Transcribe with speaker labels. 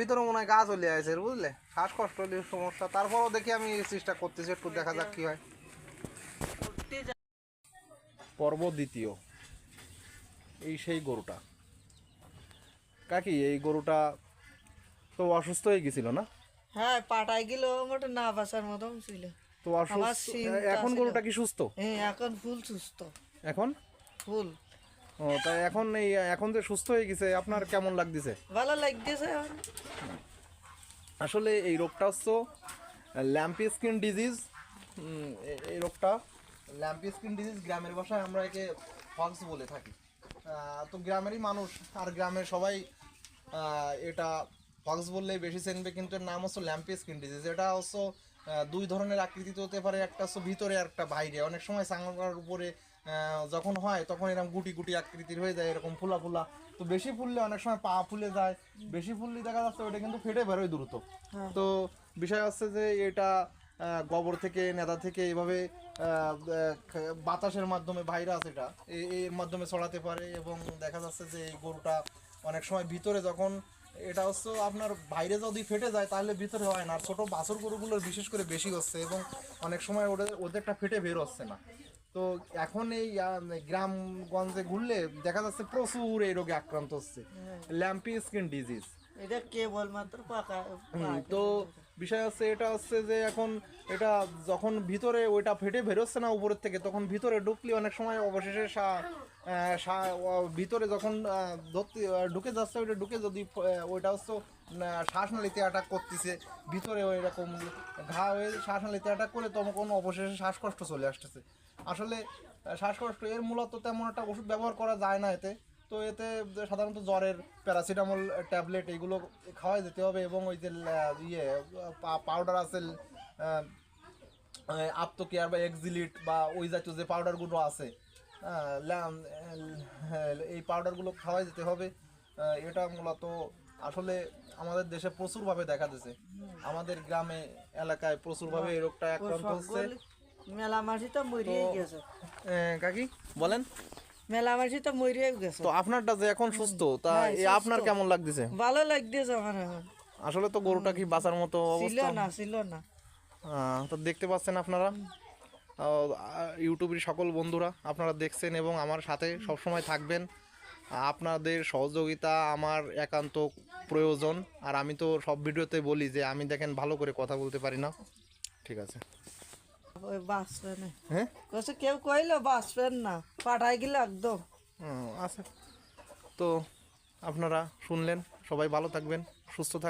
Speaker 1: ভিতরে মনে হয় গা চলে আছে বুঝলে? শ্বাসকষ্ট হলে সমস্যা। তারপরও দেখি আমি চেষ্টা করতেছি একটু দেখা যাক কি হয়। পর্ব দ্বিতীয়। এই সেই গরুটা। কাকি এই গরুটা তো অসুস্থ হয়ে গেছিল না?
Speaker 2: হ্যাঁ পাটাই গেল মোটে না বাসার মতন ছিল।
Speaker 1: তো অসুস্থ এখন গরুটা কি সুস্থ?
Speaker 2: হ্যাঁ এখন ফুল সুস্থ।
Speaker 1: এখন?
Speaker 2: ফুল।
Speaker 1: ও তাই এখন এই এখন যে সুস্থ হয়ে গেছে আপনার কেমন লাগতেছে?
Speaker 2: ভালো লাগতেছে
Speaker 1: আসলে এই রোগটা হচ্ছে ল্যাম্পি স্কিন ডিজিজ। এই রোগটা ল্যাম্পি স্কিন ডিজিজ গ্রামের ভাষায় আমরা একে ফক্স বলে থাকি। তো গ্রামেরই মানুষ আর গ্রামের সবাই এটা ফক্স বললেই বেশি চিনবে কিন্তু এর নাম হচ্ছে ল্যাম্পি স্কিন ডিজিজ। এটা হচ্ছে দুই ধরনের আকৃতিতে হতে পারে একটা হচ্ছে ভিতরে একটা বাইরে। অনেক সময় চাঙ্গার উপরে যখন হয় তখন এরকম গুটি গুটি আকৃতির হয়ে যায় এরকম ফুলা ফুলা। তো বেশি ফুললে অনেক সময় পা ফুলে যায় বেশি ফুললে দেখা যাচ্ছে ওটা কিন্তু ফেটে বেরোয় দ্রুত।
Speaker 2: হ্যাঁ।
Speaker 1: তো বিষয় হচ্ছে যে এটা গোবর থেকে নেদা থেকে এভাবে বাতাসের মাধ্যমে ভাইরাস এটা এর মাধ্যমে ছড়াতে পারে এবং দেখা যাচ্ছে যে এই গরুটা অনেক সময় ভিতরে যখন এটা হচ্ছে আপনার বাইরে যদি ফেটে যায় তাহলে ভিতরে হয় না। আর ছোটো বাছর গরুগুলোর বিশেষ করে বেশি হচ্ছে এবং অনেক সময় ওদের ওদেরটা ফেটে বের হচ্ছে না। তো এখন এই গ্রামগঞ্জে ঘুরলে দেখা যাচ্ছে প্রচুর এই রোগে আক্রান্ত হচ্ছে। ল্যাম্পি স্কিন ডিজিজ
Speaker 2: এটা কেবল মাত্র পাকা
Speaker 1: তো বিষয় হচ্ছে এটা হচ্ছে যে এখন এটা যখন ভিতরে ওইটা ফেটে বেরোচ্ছে না উপরের থেকে তখন ভিতরে ঢুকলে অনেক সময় অবশেষে ভিতরে যখন ধরতে ঢুকে যাচ্ছে ওইটা ঢুকে যদি ওইটা হচ্ছে শ্বাসনালীতে অ্যাটাক করতেছে ভিতরে ওই রকম ঘা হয়ে শ্বাসনালীতে অ্যাটাক করে তখন অবশেষে শ্বাসকষ্ট চলে আসতেছে। আসলে শ্বাসকষ্ট এর মূলত তেমন একটা ওষুধ ব্যবহার করা যায় না এতে। তো এতে সাধারণত জ্বরের প্যারাসিটামল ট্যাবলেট এগুলো খাওয়াই যেতে হবে এবং ওই যে ইয়ে পাউডার আছে আপতো কেয়ার বা এক্সিলিট বা ওই জাতীয় যে পাউডারগুলো আছে এই পাউডারগুলো খাওয়াই যেতে হবে। এটা মূলত আসলে আমাদের দেশে প্রচুরভাবে দেখা দিচ্ছে আমাদের গ্রামে এলাকায় প্রচুরভাবে এই রোগটা আক্রান্ত হচ্ছে।
Speaker 2: মেলা মাসি তো মরিয়ে গেছে
Speaker 1: কাকি বলেন।
Speaker 2: মেলা মাসি তো মরিয়ে গেছে।
Speaker 1: তো আপনারটা যে এখন সুস্থ তা
Speaker 2: হ্যাঁ,
Speaker 1: আপনার কেমন লাগতেছে?
Speaker 2: ভালো লাগতেছে আমার এখন।
Speaker 1: আসলে তো গরুটা কি বাঁচার মতো
Speaker 2: ছিল
Speaker 1: অবস্থা?
Speaker 2: না ছিল না।
Speaker 1: তো দেখতে পাচ্ছেন আপনারা। ইউটিউবের সকল বন্ধুরা আপনারা দেখছেন এবং আমার সাথে সবসময় থাকবেন। আপনাদের সহযোগিতা আমার একান্ত প্রয়োজন। আর আমি তো সব ভিডিওতে বলি যে আমি দেখেন ভালো করে কথা বলতে পারি না। ঠিক আছে।
Speaker 2: ওই বাঁচবে না
Speaker 1: হ্যাঁ?
Speaker 2: কছে কেউ কইলো বাঁচবেন না পাঠাই গেলে একদম।
Speaker 1: হুম, আচ্ছা। তো আপনারা শুনলেন সবাই ভালো থাকবেন সুস্থ থাকবেন